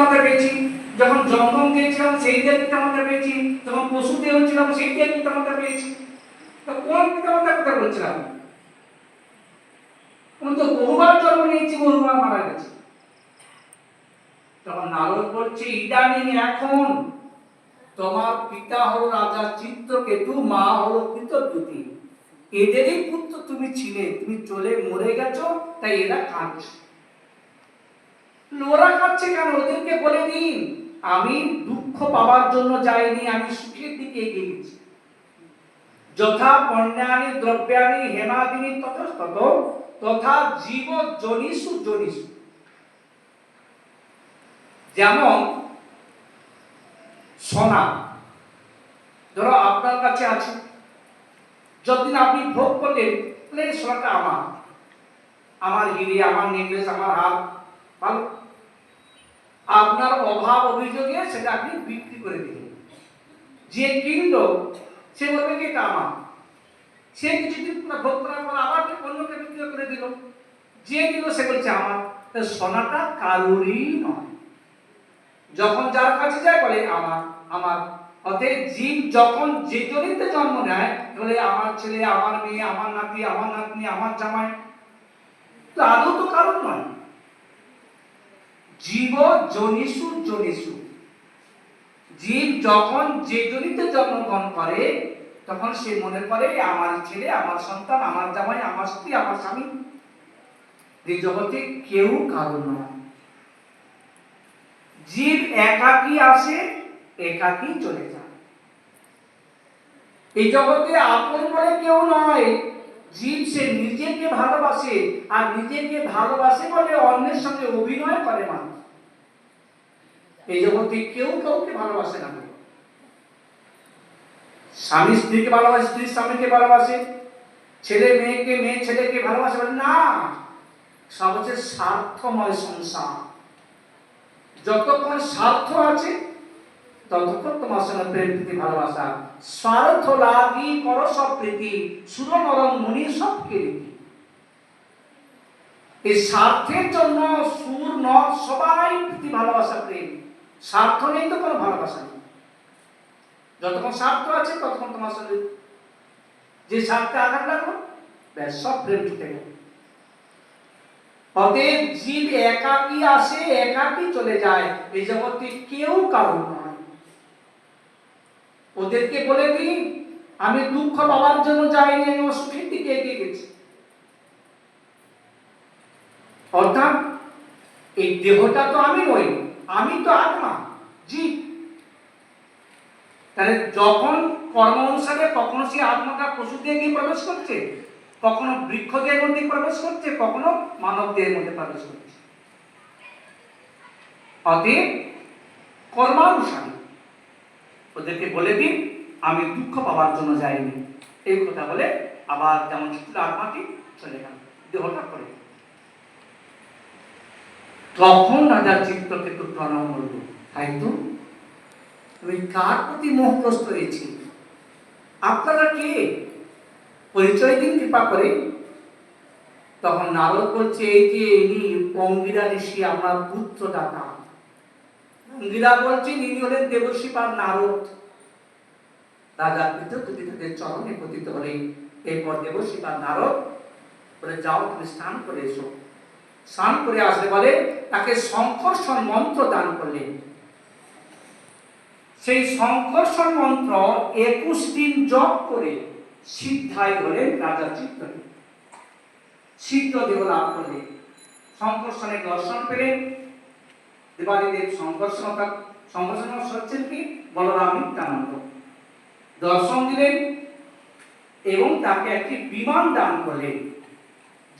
আমরা পেয়েছি। যখন জঙ্গম দিয়েছিলাম সেই দিয়ে পিতামাতা পেয়েছি। যখন পশু দিয়ে হচ্ছিলাম সেই দিয়ে পিতামাতা পেয়েছি। তো কোন পিতামাতার কথা বলছিলাম? উনি তো বহুবার জন্ম নিয়েছি, বহুবার মারা গেছে। তখন নারদ বলছে, ইদানিং এখন তোমার পিতা হলো রাজা চিত্রকেতু, মা হলো কৃতদ্যুতি এদেরই পুত্র তুমি ছিলে, তুমি চলে মরে গেছো, তাই এরা কাঁদছে। ওরা কাঁদছে কেন? ওদেরকে বলে দিন। আমি দুঃখ পাওয়ার জন্য যাইনি, আমি সুখের দিকে এগিয়ে গেছি। যথা পণ্যানি দ্রব্যানি, হেমাদিনী ততস্তত তথা জীব জনিষু জনিষু যেমন সোনা, ধরো আপনার কাছে আছে। যতদিন আপনি ভোগ করলেন, তাহলে সোনাটা আমার। আমার হিরে, আমার নেকলেস আমার হাত অভাব অভিযোগে সেটা আপনি বিক্রি করে দিলেন। যে কিনলো, সে বলবে কি, এটা আমার। সে কিছুদিন ভোগ করার পর আবার অন্যকে বিক্রি করে দিল। যে দিল সে বলছে, আমার। সোনাটা কারুরই নয়। যখন যার কাছে যায়, বলে, আমার আমার। অতএব জীব যখন যে জনিতে জন্ম নেয়, বলে, আমার ছেলে, আমার মেয়ে, আমার নাতি, আমার নাতনি, আমার জামাই। তো আদৌ তো কারণ নয়। জীব জনিসু জনিসু জীব যখন যে জনিতে জন্মগ্রহণ করে, তখন সে মনে করে, আমার ছেলে, আমার সন্তান, আমার জামাই, আমার স্ত্রী, আমার স্বামী। এই জগতে কেউ কারণ নয়। জীব একাকী আসে, একাকী চলে যায়। এই জগতে আপন বলে কেউ নয়। জীব সে নিজেকে ভালোবাসে আর নিজেকে ভালোবাসে বলে অন্যের সঙ্গে অভিনয় করে মানুষ। এই জগতে কেউ কাউকে ভালোবাসে না। স্বামী স্ত্রীকে ভালোবাসে, স্ত্রী স্বামীকে ভালোবাসে, ছেলে মেয়েকে, মেয়ে ছেলেকে ভালোবাসে বলে, না সব হচ্ছে স্বার্থময় সংসার। যতক্ষণ স্বার্থ আছে ততক্ষণ তোমার সঙ্গে প্রেম প্রীতি ভালোবাসা। স্বার্থ লাগি কর সব প্রীতি সব এই স্বার্থের জন্য সুর, নর সবাই প্রীতি, ভালোবাসা, প্রেম। স্বার্থ নেই তো কোনো ভালোবাসা নেই। যতক্ষণ স্বার্থ আছে, ততক্ষণ তোমার সঙ্গে যে স্বার্থে আঘাত লাগল, ব্যাস, সব প্রেম ছুটে গেল। অতএব জীব একাকী আসে, একাকী চলে যায়। এই জগতে কেউ কারণ নয়। ওদেরকে বলে দিন আমি দুঃখ পাওয়ার জন্য যাইনি, আমি আমার সুখের দিকে এগিয়ে গেছি? অর্থাৎ এই দেহটা তো আমি নই, আমি তো আত্মা জীব তাহলে যখন কর্ম অনুসারে কখনো সে আত্মাটা পশু দিয়ে গিয়ে প্রবেশ করছে, কখনো বৃক্ষ দেহের মধ্যে প্রবেশ করছে, কখনো মানব দেহের মধ্যে প্রবেশ করছে। অতএব কর্মানুসারী ওদেরকে বলে দিন, আমি দুঃখ পাওয়ার জন্য যাইনি। এই কথা বলে আবার যেমন ছিল আত্মাটি চলে গেল। দেহটা করে তখন রাজার চিত্তকেতু প্রণাম করল তাই তো? তুমি কার প্রতি মোহগ্রস্ত হয়েছি? আপনারা কে? পরিচয় দিন কৃপা করে। তখন নারদ বলছে, এই যে ইনি অঙ্গিরা ঋষি, আমার পুত্র দাতা অঙ্গিরা বলছেন ইনি হলেন বা নারদ। রাজা কৃতজ্ঞতি চরণে পতিত হলেন এরপর বা নারদ বলে, যাও, তুমি স্নান করে এসো। স্নান করে আসলে বলে, তাকে সংকর্ষণ মন্ত্র দান করলেন। সেই সংকর্ষণ মন্ত্র একুশ দিন জপ করে সিদ্ধাই হলেন রাজা চিত্তকে সিদ্ধ দেহ লাভ করলেন। সংকর্ষণের দর্শন পেলেন। সংকর্ষণ অর্থাৎ সংকর্ষণ হচ্ছেন কি? বলরাম নিত্যানন্দ। দর্শন দিলেন এবং তাকে একটি বিমান দান করলেন।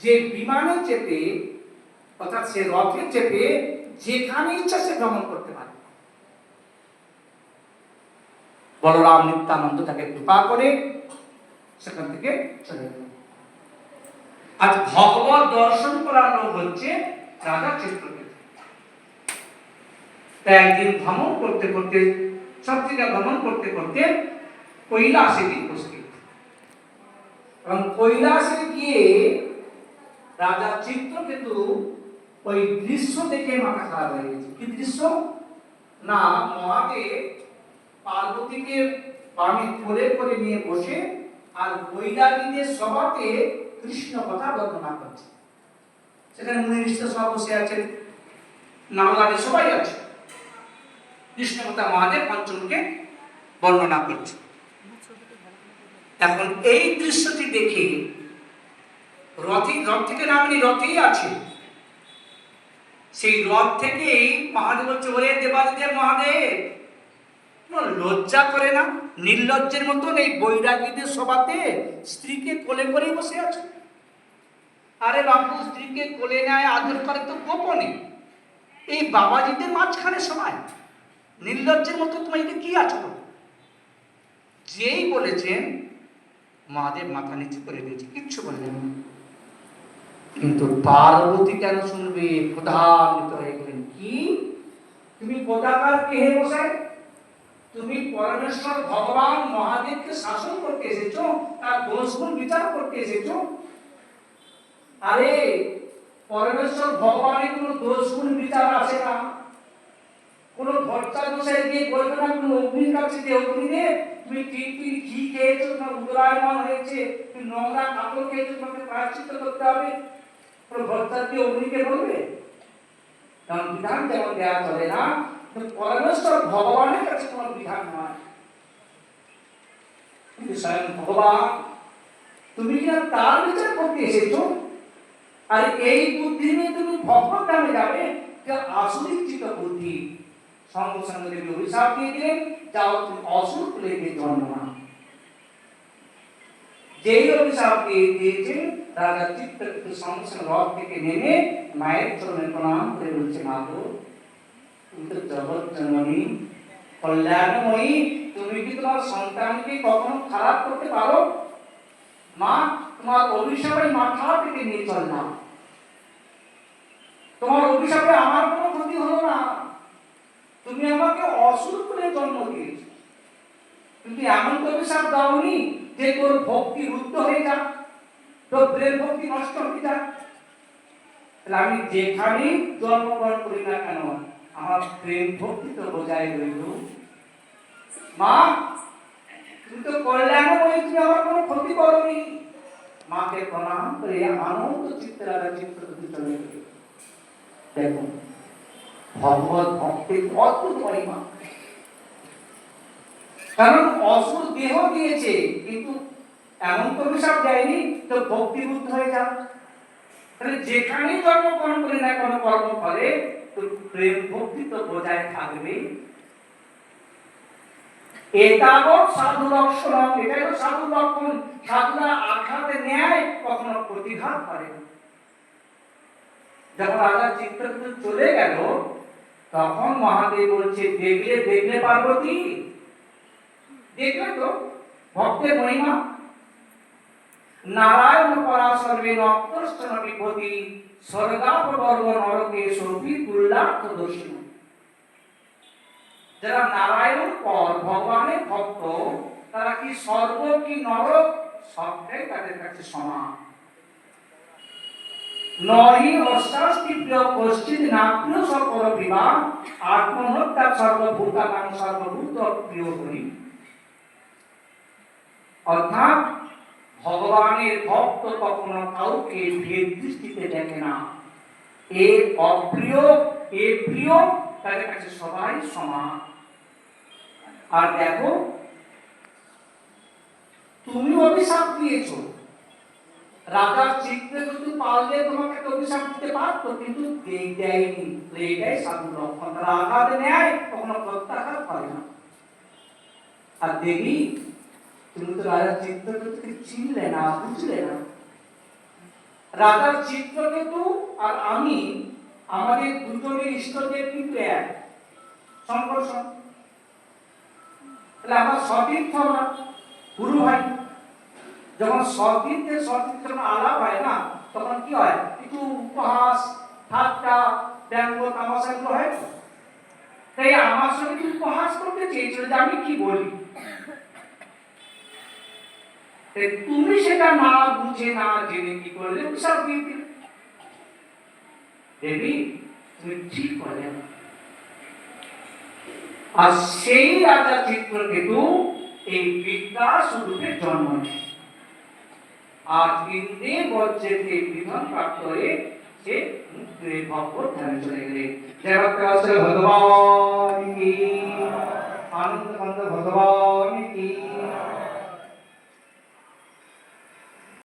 যে বিমানে চেপে, অর্থাৎ সে রথে চেপে যেখানে ইচ্ছা সে ভ্রমণ করতে পারে। বলরাম নিত্যানন্দ তাকে কৃপা করে সেখান থেকে চলে আজ ভগবত দর্শন করানো হচ্ছে রাজা চিত্রকেতু তাই একদিন ভ্রমণ করতে করতে সব জায়গায় ভ্রমণ করতে করতে কৈলাসে গিয়ে উপস্থিত এবং কৈলাসে গিয়ে রাজা চিত্রকেতু ওই দৃশ্য দেখে মাথা খারাপ হয়ে গেছে। কি দৃশ্য? না, মহাদেব পার্বতীকে বামে কোলে করে নিয়ে বসে আর বৈরাগীদের সভাতে কৃষ্ণ কথা বর্ণনা করছে। সেখানে মুনি ঋষি সব বসে আছেন। নামলাদের সবাই আছে। কৃষ্ণ কথা মহাদেব পঞ্চমকে বর্ণনা করছে। এখন এই দৃশ্যটি দেখে রথে রথ থেকে নামনি রথেই আছে। সেই রথ থেকেই মহাদেব বলছে ওরে দেবাদিদেব মহাদেব লজ্জা করে না? নির্লজ্জের মতন এই বৈরাগীদের সভাতে স্ত্রীকে কোলে করেই বসে আছে। আরে বাবু স্ত্রীকে কোলে নেয় আদর করে তো গোপনে। এই বাবাজিদের মাঝখানে সময় নির্লজ্জের মতো তোমার এটা কি আছো যেই বলেছেন, মহাদেব মাথা নিচু করে দিয়েছে, কিচ্ছু বললেন কিন্তু পার্বতী কেন শুনবে? প্রধানিত হয়ে গেলেন কি? তুমি কোথাকার কে হে বসায় তুমি পরমেশ্বর ভগবান মহাদেবকে শাসন করতে এসেছ, তার দোষগুণ বিচার করতে এসেছ? আরে, পরমেশ্বর ভগবানের কোনো দোষগুণ বিচার আছে না? ভর্তা গিয়ে না কোনো অগ্নির কাছে যে অগ্নি রে। তুমি টিটপির ঘি খেয়েছো উদরায়মান হয়েছে। তুমি নোংরা কাপড় খেয়েছো, তোমাকে প্রায়শ্চিত্ত করতে হবে। ভর্তা দিয়ে অগ্নিকে বলবে? কারণ বিধান যেমন দেওয়া চলে না। পরমেশ্বর ভগবানের কাছে কোনো বিধান নয়। কিন্তু স্বয়ং ভগবান, তুমি তার বিচার করতে এসেছ? আর এই বুদ্ধি নিয়ে তুমি ভগবত নামে যাবে আসরিক চিত বুদ্ধি। সঙ্গ সঙ্গে দেবী অভিশাপ দিয়ে দিলেন যাও তুমি অসুর কুলেকে জন্ম না যেই অভিশাপ দিয়ে দিয়েছে রাজা চিত্রকূট সঙ্গে সঙ্গে রথ থেকে নেমে মায়ের চরণে প্রণাম করে বলছে মা গো তুমি তো জগৎ জননী কল্যাণময়ী তুমি কি তোমার সন্তানকে কখনো খারাপ করতে পারো মা তোমার অভিশাপে মাথা থেকে নিয়ে চললাম তোমার অভিশাপে আমার কোনো ক্ষতি হলো না তুমি আমাকে অসুর করে জন্ম দিয়েছ। কিন্তু এমন তো অভিশাপ দাওনি যে তোর ভক্তি রুদ্ধ হয়ে যা তোর প্রেম ভক্তি নষ্ট হয়ে যা তাহলে আমি যেখানেই জন্মগ্রহণ করি না কেন, আমার প্রেম ভক্তি তো বজায় রইল। মা, তুমি তো কল্যাণ বলে তুমি আমার কোনো ক্ষতি করনি। মাকে প্রণাম করে আনন্দ চিত্তে রাজা চিত্ত চলে দেখুন ভগবত ভক্তির অদ্ভুত পরিমাণ। কারণ অসুর দেহ দিয়েছে, কিন্তু এমন তো অভিশাপ দেয়নি, তো ভক্তিবুদ্ধ হয়ে যাও। তাহলে যেখানেই জন্মগ্রহণ করে না কোনো কর্ম করে তো প্রেম ভক্তি তো বজায় থাকবে সাধু লক্ষণ, এটাই সাধু লক্ষণ, সাধুরা আঘাতে নেয় কখনো প্রতিঘাত করে যখন চলে গেল তখন মহাদেব বলছে, দেখলে দেখলে পার্বতী। দেখলে তো, ভক্তের মহিমা। নারায়ণ পরা সর্বে বিপতি স্বর্গাপবর্গ নরকে তুল্লার্থ দর্শন। যারা নারায়ণ পর ভগবানের ভক্ত, তারা কি স্বর্গ কি নরক? সবটাই তাদের কাছে সমান। নহি অষ্টাশটি প্রিয় কশ্চিত না প্রিয় সকল বিবাহ, আত্মহত্যা সর্বভূতানাং সর্বভূত প্রিয় করি অর্থাৎ ভগবানের ভক্ত কখনো কাউকে ভেদ দৃষ্টিতে দেখে না। এ অপ্রিয়, এ প্রিয়, তাদের কাছে সবাই সমান। আর দেখো তুমি অভিশাপ দিয়েছ। রাজার চিত্তে যদি পারলে তোমাকে তো অভিশাপ দিতে পারতো, কিন্তু দেয়নি। তো এইটাই সাধু লক্ষণ। তারা আঘাত নেয় কখনো প্রত্যাঘাত করে না। আর দেবী, তুমি তো রাজার চিত্রকে চিনলে না, বুঝলে না। রাজার চিত্রকেতু আর আমি, আমাদের দুজনের ইষ্টদেব কিন্তু এক। সংকর্ষণ তাহলে আমার সতীর্থ আমরা গুরু ভাই? যখন সতীর্থের সতীর্থ যখন আলাপ হয় না, তখন কি হয়? একটু উপহাস, ঠাট্টা, ব্যঙ্গ, তামাশা এগুলো হয় তাই আমার সঙ্গে কি উপহাস করতে চেয়েছিল যে আমি কি বলি? তুমি সেটা না বুঝে, না জেনে কি করলে? সব দিয়ে দিলে দেবী, তুমি ঠিক করলে। আর সেই রাজা চিত্রকেতু এই বিদ্যা স্বরূপে জন্ম নেয় আর ইন্দ্রে বজ্রের এই বিধান প্রাপ্ত হয়ে সে ভগবত ধ্যানে চলে গেলে ভগবান কি? আনন্দ ভগবান